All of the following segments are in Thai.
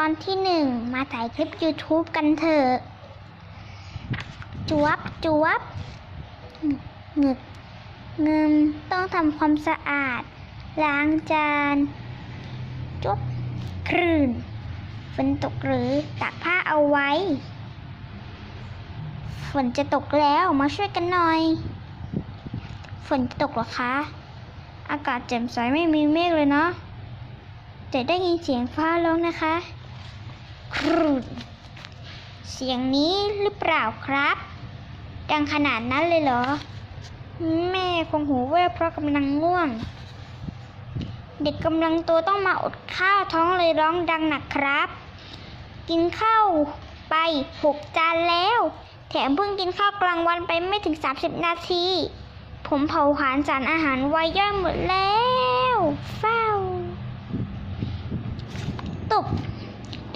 อนที่หนึ่งมาถ่ายคลิป YouTube กันเถอะจวบจวบหงึกเงิมต้องทำความสะอาด ล้างจานจวบครื่นฝนตกหรือตากผ้าเอาไว้ ฝนจะตกแล้วมาช่วยกันหน่อย ฝนจะตกหรอคะ อากาศแจ่มใสไม่มีเมฆเลยเนาะแต่ได้ยินเสียงฟ้าร้องนะคะ ครูดเสียงนี้หรือเปล่าครับ ดังขนาดนั้นเลยเหรอ แม่คงหูแว่วเพราะกำลังง่วง เด็กกำลังโตต้องมาอดข้าวท้องเลยร้องดังหนักครับ กินข้าวไปหกจานแล้ว แถมเพิ่งกินข้าวกลางวันไปไม่ถึง 30 นาที ผมเผาผลาญสารอาหารไว้ย่อยหมดแล้ว เฝ้า ตุบ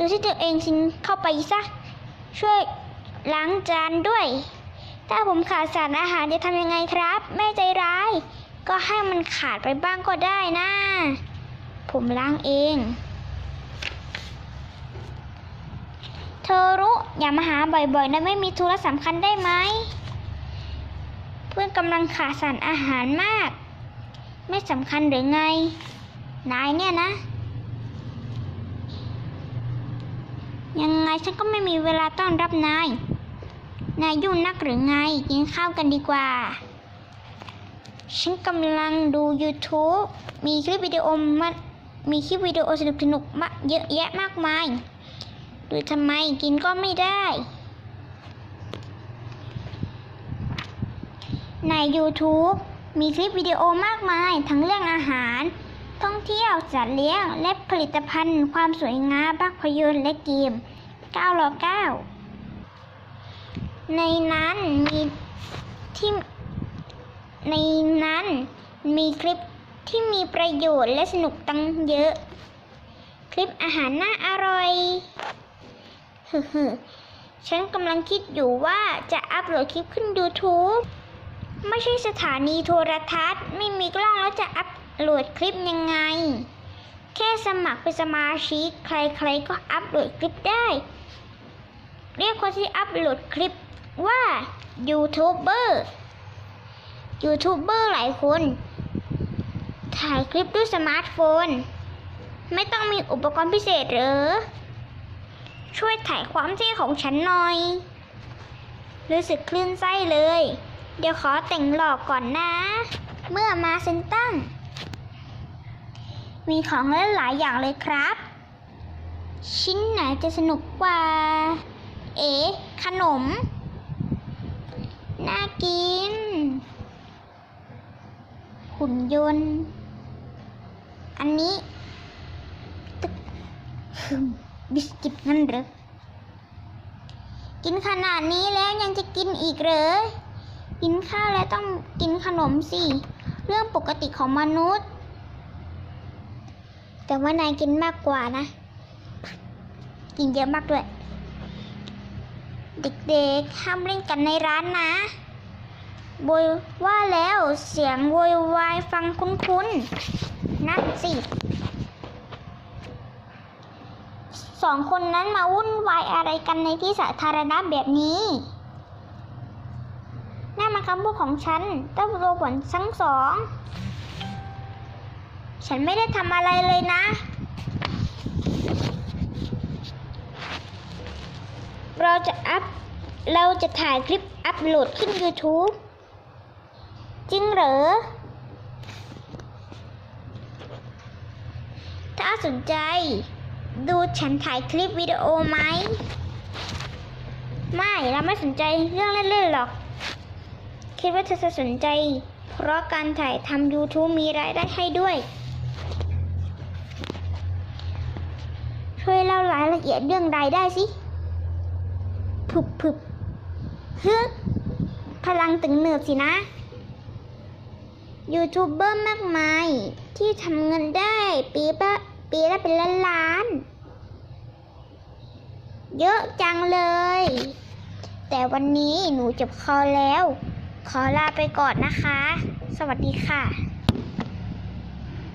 ดูที่ตัวเองสินเข้าไปซะ ช่วยล้างจานด้วย ถ้าผมขาดสารอาหารจะทำยังไงครับ แม่ใจร้าย ก็ให้มันขาดไปบ้างก็ได้นะ ผมล้างเองเธอรู้อย่ามาหาบ่อยๆนะไม่มีธุระสำคัญได้ไหม เพื่อนกำลังขาดสารอาหารมาก ไม่สำคัญหรือไง นายเนี่ยนะ ยังไงฉันก็ไม่มีเวลาต้อนรับนาย นายยุ่งนักหรือไง กินข้าวกันดีกว่า ฉันกำลังดู YouTube มีคลิปวิดีโอมามีคลิปวิดีโอสนุกสนุกมาเยอะแยะมากมายดูทำไมกินก็ไม่ได้ ใน YouTube มีคลิปวิดีโอมากมายทั้งเรื่องอาหาร ท่องเที่ยวสัตว์เลี้ยง และผลิตภัณฑ์ ความสวยงามภาพยนตร์และเกม9รอ9ในนั้นมีที่ในนั้นมีคลิปที่มีประโยชน์และสนุกตั้งเยอะ คลิปอาหารน่าอร่อยฮึฮึฉันกำลังคิดอยู่ว่าจะอัพโหลดคลิปขึ้น YouTube ไม่ใช่สถานีโทรทัศน์ ไม่มีกล้องแล้วจะอัพ โหลดคลิปยังไง แค่สมัครเป็นสมาชิกใครๆก็อัพโหลดคลิปได้ เรียกคนที่อัพโหลดคลิปว่ายูทูบเบอร์ยูทูบเบอร์หลายคน ถ่ายคลิปด้วยสมาร์ทโฟน ไม่ต้องมีอุปกรณ์พิเศษหรือช่วยถ่ายความเท่ของฉันหน่อย รู้สึกคลื่นไส้เลย เดี๋ยวขอแต่งหลอกก่อนนะ เมื่อมาเซ็นตั้ง มีของเล่นหลายอย่างเลยครับ ชิ้นไหนจะสนุกกว่า เอ๋ขนม น่ากิน หุ่นยนต์ อันนี้ตึกบิสกิตนั่นหรือกินขนาดนี้แล้วยังจะกินอีกเหรอ กินข้าวแล้วต้องกินขนมสิ เรื่องปกติของมนุษย์ แต่ว่านายกินมากกว่านะ กินเยอะมากด้วย เด็กๆห้ามเล่นกันในร้านนะโวยว่าแล้วเสียงโวยวายฟังคุ้นๆนั่นสิสองคนนั้นมาวุ่นวายอะไรกันในที่สาธารณะแบบนี้นั่นมันคำพูดของฉันต้องตัวผลทั้งสอง ฉันไม่ได้ทำอะไรเลยนะ เราจะอัพ เราจะถ่ายคลิปอัพโหลดขึ้น YouTube จริงเหรอ ถ้าสนใจ ดูฉันถ่ายคลิปวิดีโอไหม ไม่เราไม่สนใจเรื่องเล่นๆหรอก คิดว่าเธอจะสนใจ เพราะการถ่ายทำ YouTube มีรายได้ให้ด้วย ช่วยเล่ายละเอียดเรื่องรายได้สิผึบผึบฮึพลังตึงเหนืบสินะ ยูทูบเบอร์มากมาย ที่ทำเงินได้ปีละปีละเป็นล้านล้านๆเยอะจังเลย แต่วันนี้หนูเจ็บคอแล้ว ขอลาไปก่อนนะคะ สวัสดีค่ะ